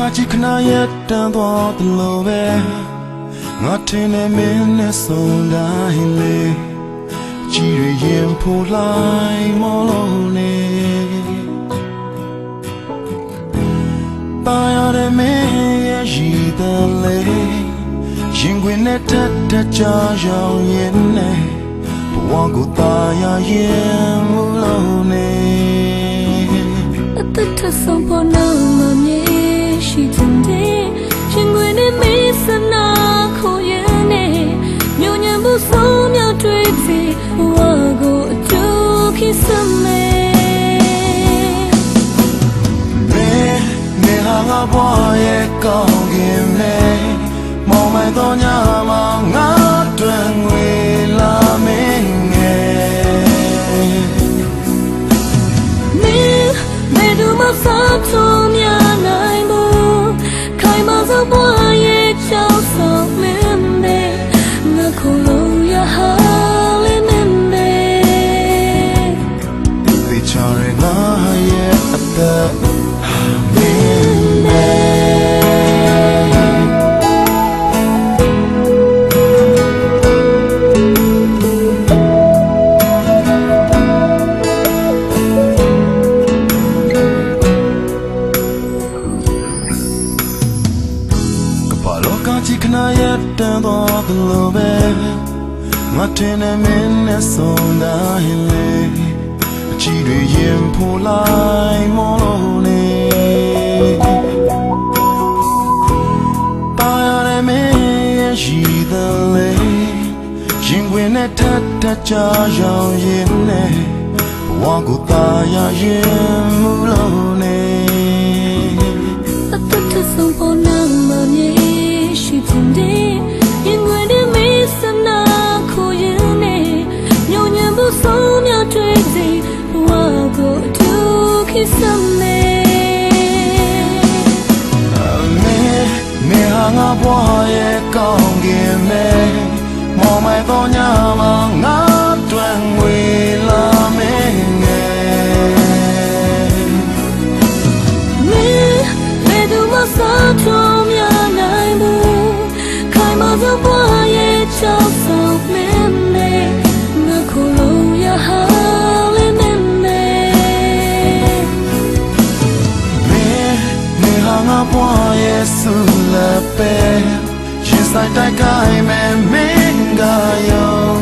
ကကြီးခနာရတန်သွားသလိုပဲငါထင်နေမင်းနဲ့ဆုံတိုင်းလေကြည်ရရင်ဖိုလိုက်မော်လုံးနေပါရတဲ့မင်းရဲ့ရှိတယ်လေရင်ခွင်နဲ့ထက်ထက်ကြာရောက်ရင်နဲ့ဘဝကိုသာရရင်မလုံးနေအသက်ထဆုံးဖို့နော် ဘွားရဲ့ကောင်းကင်မဲမောင်မိုင်တော့ညမှာငါတွင်ငွေလာမင်းငယ်မင်းမဲဒူမစားချုံမြနိုင်ဘူးခိုင်မသောဘ သက်မင်းမဲကပါလောကကြီးခဏရက်တန်တော့သလိုပဲငါတင်နေမင်းနဲ့ဆုံးတိုင်းလေအ ချီတွေရင်ဖိုးလိုက်မလို့နေပါရတဲ့မင်းရဲ့ရှိတဲ့လေရင်ခွင်နဲ့ထပ်ထပ်ကြရောင်ရင်နဲ့ဘဝကိုตายရင်မလို့ ဘွားရဲ့ကောင်းကင်မဲမောင်မိုင်တော့ညမှာငါတွင်ငွေလာမင်းငယ်မင်းဘယ်သူမှစားထုံးမြနိုင်ဘူးခိုင်မသောဘဝရဲ့ချောင်းဆောင်မင်းမဲငါခုလုံးရဟာလေးမင်းမဲမေမေဟာငါဘွားရဲ့ဆူလပဲရင် ဆိုင်တိုက်ခိုင်းမယ်မင်းကရော